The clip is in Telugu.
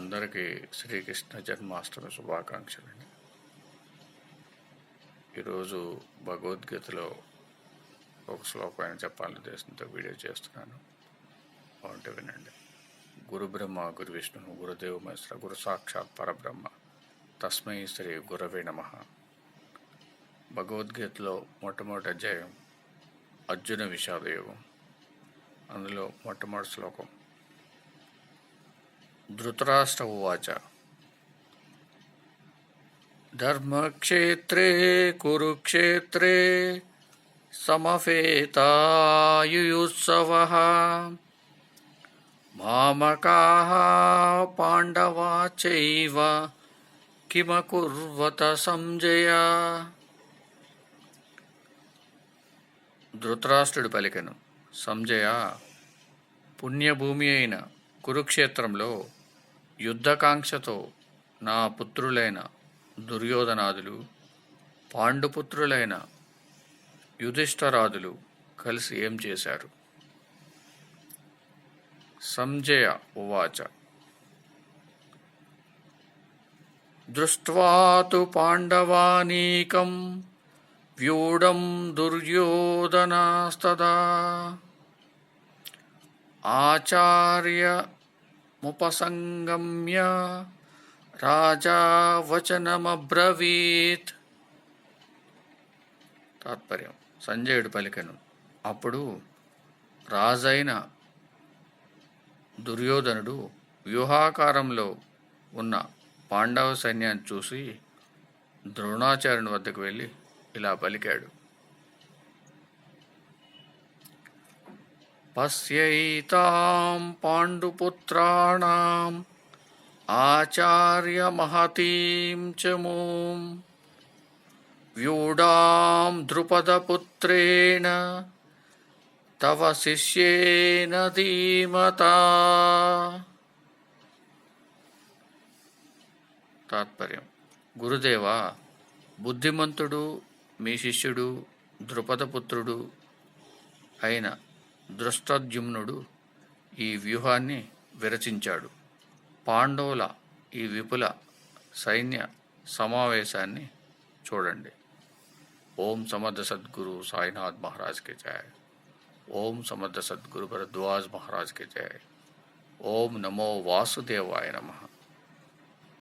అందరికీ శ్రీకృష్ణ జన్మాష్టమి శుభాకాంక్షలండి ఈరోజు భగవద్గీతలో ఒక శ్లోకమైన చెప్పాలని ఉద్దేశంతో వీడియో చేస్తున్నాను. బాగుంటే వినండి. గురు బ్రహ్మ గురు విష్ణు గురుదేవ మహేశ్వర గురు సాక్షాత్ పరబ్రహ్మ తస్మై శ్రీ గురవే నమ. భగవద్గీతలో మొట్టమొదటి అధ్యాయం అర్జున విషాదయోగం. అందులో మొట్టమొదటి శ్లోకం ధృతరాష్ట్ర ఉవాచ ధర్మక్షేత్రే కురుక్షేత్రే సమఫేతాయుయుత్సవः మామకా పాండవా చైవ కిమకుర్వత సంజయ ధృతరాష్ట్రుడు పలికెను సంజయ పుణ్యభూమి అయిన కురుక్షేత్రంలో యుద్ధకాంక్షతో నా పుత్రులైన దుర్యోధనాదులు పాండుపుత్రులైన యుధిష్ఠరాదులు కలిసి ఏం చేశారు? సంజయ ఉవాచ. దృష్ట్వాతు పాండవానీకం వ్యూఢం దుర్యోధనాస్తదా. ఆచార్య ముపసంగమ్య రాజా వచనమబ్రవీత్. తాత్పర్యం. సంజయుడు పలికను. అప్పుడు రాజైన దుర్యోధనుడు వ్యూహాకారంలో ఉన్న పాండవ సైన్యాన్ని చూసి ద్రోణాచార్యుని వద్దకు వెళ్ళి ఇలా పలికాడు. పశ్యైతాం పాండుపుత్రాణం ఆచార్యమహతీం చ మూం వ్యూఢాం ద్రుపదపుత్రేణ తవ శిష్యేన ధీమతా తాత్పర్యం గురుదేవా బుద్ధిమంతుడు మీ శిష్యుడు ద్రుపదపుత్రుడు అయిన దృష్టద్యుమ్నుడు ఈ వ్యూహాన్ని విరచించాడు. పాండవుల ఈ విపుల సైన్య సమావేశాన్ని చూడండి. ఓం సమర్థ సద్గురు సాయినాథ్ మహారాజ్కి జయ ఓం సమర్థ సద్గురు భరద్వాజ్ మహారాజ్కి జయ ఓం నమో వాసుదేవాయ నమః.